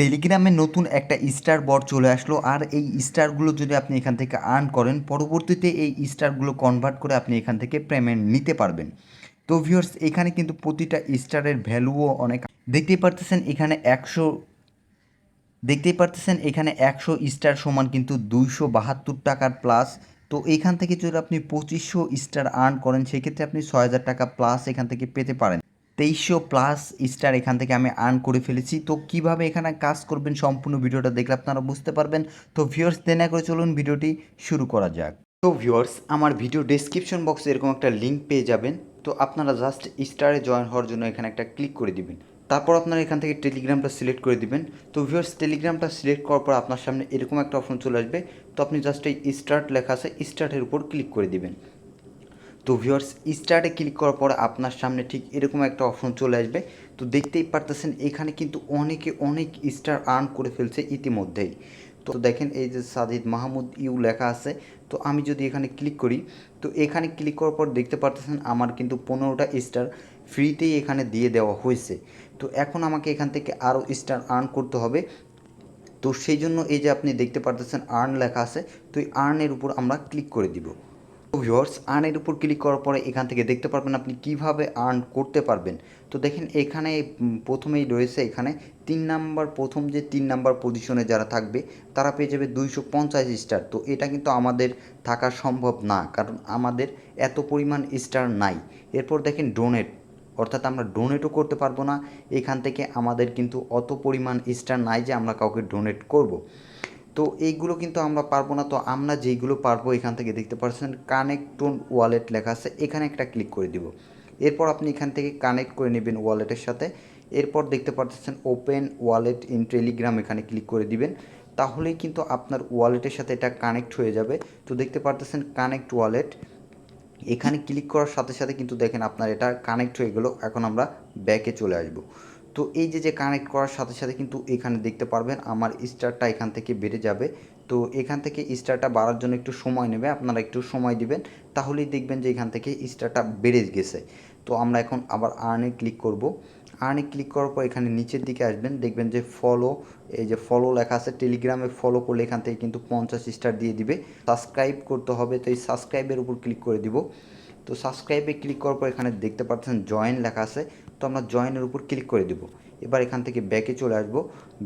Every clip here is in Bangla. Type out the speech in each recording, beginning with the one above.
টেলিগ্রামে নতুন একটা স্টার বট চলে আসলো আর এই স্টারগুলো যদি আপনি এখান থেকে আর্ন করেন, পরবর্তীতে এই স্টারগুলো কনভার্ট করে আপনি এখান থেকে পেমেন্ট নিতে পারবেন। তো ভিউয়ার্স, এখানে কিন্তু প্রতিটা স্টারের ভ্যালুও অনেক। দেখতেই পারতেছেন এখানে একশো, দেখতেই পারতেছেন এখানে একশো স্টার সমান কিন্তু দুইশো বাহাত্তর টাকার প্লাস। তো এখান থেকে যদি আপনি পঁচিশশো স্টার আর্ন করেন, সেক্ষেত্রে আপনি ছয় হাজার টাকা প্লাস এখান থেকে পেতে পারেন। তেইশশো প্লাস স্টার এখান থেকে আমি আর্ন করে ফেলেছি। তো কীভাবে এখানে কাজ করবেন সম্পূর্ণ ভিডিওটা দেখলে আপনারা বুঝতে পারবেন। তো ভিউয়ার্স দেনা করে চলুন ভিডিওটি শুরু করা যাক। তো ভিউয়ার্স আমার ভিডিও ডেসক্রিপশন বক্সে এরকম একটা লিঙ্ক পেয়ে যাবেন। তো আপনারা জাস্ট স্টারে জয়েন হওয়ার জন্য এখানে একটা ক্লিক করে দিবেন। তারপর আপনারা এখান থেকে টেলিগ্রামটা সিলেক্ট করে দিবেন। তো ভিউয়ার্স টেলিগ্রামটা সিলেক্ট করার পর আপনার সামনে এরকম একটা অপশন চলে আসবে। তো আপনি জাস্ট এই স্টার্ট লেখা আছে স্টার্টের উপর ক্লিক করে দিবেন। তো ভিউয়ার্স স্টার্টে ক্লিক করার পর আপনার সামনে ঠিক এরকম একটা অপশন চলে আসবে। তো দেখতেই পারতেছেন, এখানে কিন্তু অনেকে অনেক স্টার আর্ন করে ফেলছে ইতিমধ্যেই। তো দেখেন, এই যে সাজিদ মাহমুদ ইউ লেখা আছে। তো আমি যদি এখানে ক্লিক করি, তো এখানে ক্লিক করার পর দেখতে পারতেছেন আমার কিন্তু পনেরোটা স্টার ফ্রিতেই এখানে দিয়ে দেওয়া হয়েছে। তো এখন আমাকে এখান থেকে আরও স্টার আর্ন করতে হবে। তো সেই জন্য এই যে আপনি দেখতে পারতেছেন আর্ন লেখা আছে। তো এই আর্নের উপর আমরা ক্লিক করে দিব। ভিউয়ার্স আর্নের উপর ক্লিক করার পরে এখান থেকে দেখতে পারবেন আপনি কীভাবে আর্ন করতে পারবেন। তো দেখেন এখানে প্রথমেই রয়েছে এখানে তিন নাম্বার, প্রথম যে তিন নাম্বার পজিশনে যারা থাকবে, তারা পেয়ে যাবে দুইশো পঞ্চাশ স্টার তো এটা কিন্তু আমাদের থাকা সম্ভব না, কারণ আমাদের এত পরিমাণ স্টার নাই। এরপর দেখেন ডোনেট অর্থাৎ আমরা ডোনেটও করতে পারব না। এখান থেকে আমাদের কিন্তু অত পরিমাণ স্টার নাই যে আমরা কাউকে ডোনেট করব। তো এইগুলো কিন্তু আমরা পারব না। তো আমরা যেইগুলো পারব এখান থেকে দেখতে পাচ্ছেন কানেক্ট ওয়ালেট লেখা আছে। এখানে একটা ক্লিক করে দিব। এরপর আপনি এখান থেকে কানেক্ট করে নেবেন ওয়ালেটের সাথে। এরপর দেখতে পাচ্ছেন ওপেন ওয়ালেট ইন টেলিগ্রাম এখানে ক্লিক করে দিবেন। তাহলেই কিন্তু আপনার ওয়ালেটের সাথে এটা কানেক্ট হয়ে যাবে। তো দেখতে পারতেছেন কানেক্ট ওয়ালেট এখানে ক্লিক করার সাথে সাথে কিন্তু দেখেন আপনার এটা কানেক্ট হয়ে গেল। এখন আমরা ব্যাকে চলে আসব। তো এই যে যে কানেক্ট করার সাথে সাথে কিন্তু এখানে দেখতে পারবেন আমার স্টারটা এখান থেকে বেড়ে যাবে। তো এখান থেকে স্টারটা বাড়ার জন্য একটু সময় নেবে, আপনারা একটু সময় দিবেন, তাহলেই দেখবেন যে এখান থেকে স্টারটা বেড়ে গেছে। তো আমরা এখন আবার আর্নে ক্লিক করব। আর্নে ক্লিক করার পর এখানে নিচের দিকে আসবেন, দেখবেন যে ফলো এই যে ফলো লেখা আছে টেলিগ্রামে ফলো করলে এখান থেকে কিন্তু পঞ্চাশ স্টার দিয়ে দিবে। সাবস্ক্রাইব করতে হবে, তো এই সাবস্ক্রাইবের উপর ক্লিক করে দিব। তো সাবস্ক্রাইবে ক্লিক করার পর এখানে দেখতে পাচ্ছেন জয়েন লেখা আছে, তো আমরা জয়েনের উপর ক্লিক করে দিব। এবার এখান থেকে ব্যাকে চলে আসব।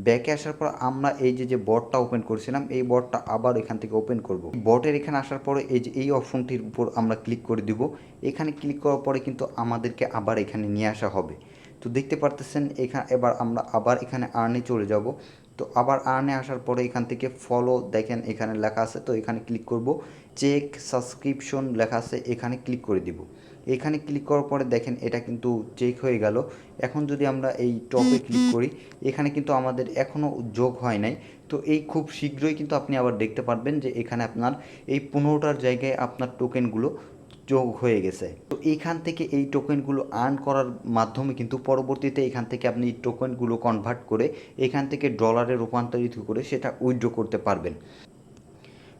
ব্যাকে আসার পর আমরা এই যে যে বটটা ওপেন করেছিলাম, এই বটটা আবার এখান থেকে ওপেন করব। বটের এখানে আসার পরে এই যে, এই অপশনটির উপর আমরা ক্লিক করে দিব। এখানে ক্লিক করার পরে কিন্তু আমাদেরকে আবার এখানে নিয়ে আসা হবে। তো দেখতে পারতেছেন এখানে এবার আমরা আবার এখানে আর্নে চলে যাব। তো আবার আর্নে আসার পরে এখান থেকে ফলো দেখেন এখানে লেখা আছে, তো এখানে ক্লিক করব। চেক সাবস্ক্রিপশন লেখা আছে, এখানে ক্লিক করে দিব। এখানে ক্লিক করার পরে দেখেন এটা কিন্তু চেক হয়ে গেল। এখন যদি আমরা এই টপে ক্লিক করি, এখানে কিন্তু আমাদের এখনও যোগ হয় নাই। তো এই খুব শীঘ্রই কিন্তু আপনি আবার দেখতে পারবেন যে এখানে আপনার এই পনেরোটার জায়গায় আপনার টোকেনগুলো যোগ হয়ে গেছে। তো এইখান থেকে এই টোকেনগুলো আর্ন করার মাধ্যমে কিন্তু পরবর্তীতে এখান থেকে আপনি টোকেনগুলো কনভার্ট করে এখান থেকে ডলারে রূপান্তরিত করে সেটা উইথড্র করতে পারবেন।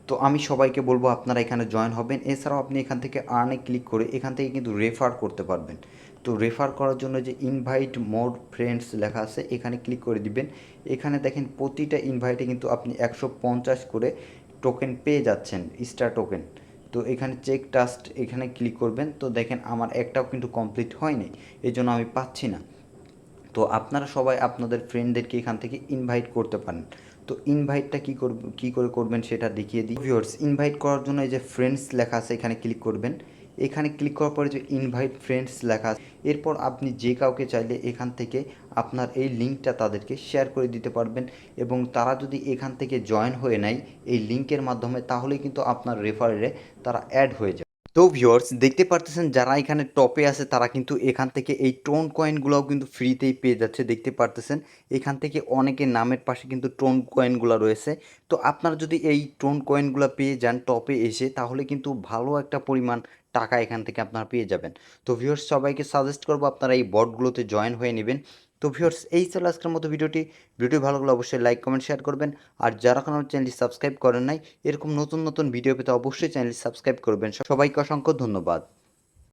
তো আমি সবাইকে বলব আপনারা এখানে জয়েন হবেন। এছাড়াও আপনি এখান থেকে আর্নে ক্লিক করে এখান থেকে কিন্তু রেফার করতে পারবেন। তো রেফার করার জন্য যে ইনভাইট মোর ফ্রেন্ডস লেখা আছে, এখানে ক্লিক করে দিবেন। এখানে দেখেন প্রতিটা ইনভাইটে কিন্তু আপনি একশো পঞ্চাশ করে টোকেন পেয়ে যাচ্ছেন স্টার টোকেন তো এখানে চেক টাস্ট এখানে ক্লিক করবেন। তো দেখেন আমার একটাও কিন্তু কমপ্লিট হয়নি এই জন্য আমি পাচ্ছি না। তো আপনারা সবাই আপনাদের ফ্রেন্ডদেরকে এখান থেকে ইনভাইট করতে পারেন। তো ইনভাইটটা কী করব, কী করে করবেন সেটা দেখিয়ে দিই। ভিউয়ার্স ইনভাইট করার জন্য এই যে ফ্রেন্ডস লেখা আছে, এখানে ক্লিক করবেন। এখানে ক্লিক করার পরে যে ইনভাইট ফ্রেন্ডস লেখা এরপর আপনি যে কাউকে চাইলে এখান থেকে আপনার এই লিঙ্কটা তাদেরকে শেয়ার করে দিতে পারবেন এবং তারা যদি এখান থেকে জয়েন হয়ে নেয় এই লিঙ্কের মাধ্যমে, তাহলেই কিন্তু আপনার রেফারেলে তারা অ্যাড হয়ে যায় তো ভিউয়ার্স দেখতে পারতেছেন যারা এখানে টপে আছে, তারা কিন্তু এখান থেকে এই টোন কয়েনগুলোও কিন্তু ফ্রিতেই পেয়ে যাচ্ছে, দেখতে পারতেছেন। এখান থেকে অনেকের নামের পাশে কিন্তু টোন কয়েনগুলো রয়েছে। তো আপনারা যদি এই টোন কয়েনগুলো পেয়ে যান টপে এসে, তাহলে কিন্তু ভালো একটা পরিমাণ টাকা এখান থেকে আপনারা পেয়ে যাবেন। তো ভিউয়ার্স সবাইকে সাজেস্ট করব আপনারা এই বটগুলোতে জয়েন হয়ে নেবেন। তো ভিউয়ার্স এই ছিল আজকের মতো ভিডিওটি। ভিডিও ভালো লাগলে অবশ্যই লাইক কমেন্ট শেয়ার করবেন। আর যারা আমার চ্যানেলটি সাবস্ক্রাইব করেন নাই, এরকম নতুন নতুন ভিডিও পেতে অবশ্যই চ্যানেলটি সাবস্ক্রাইব করবেন। সবাইকে অসংখ্য ধন্যবাদ।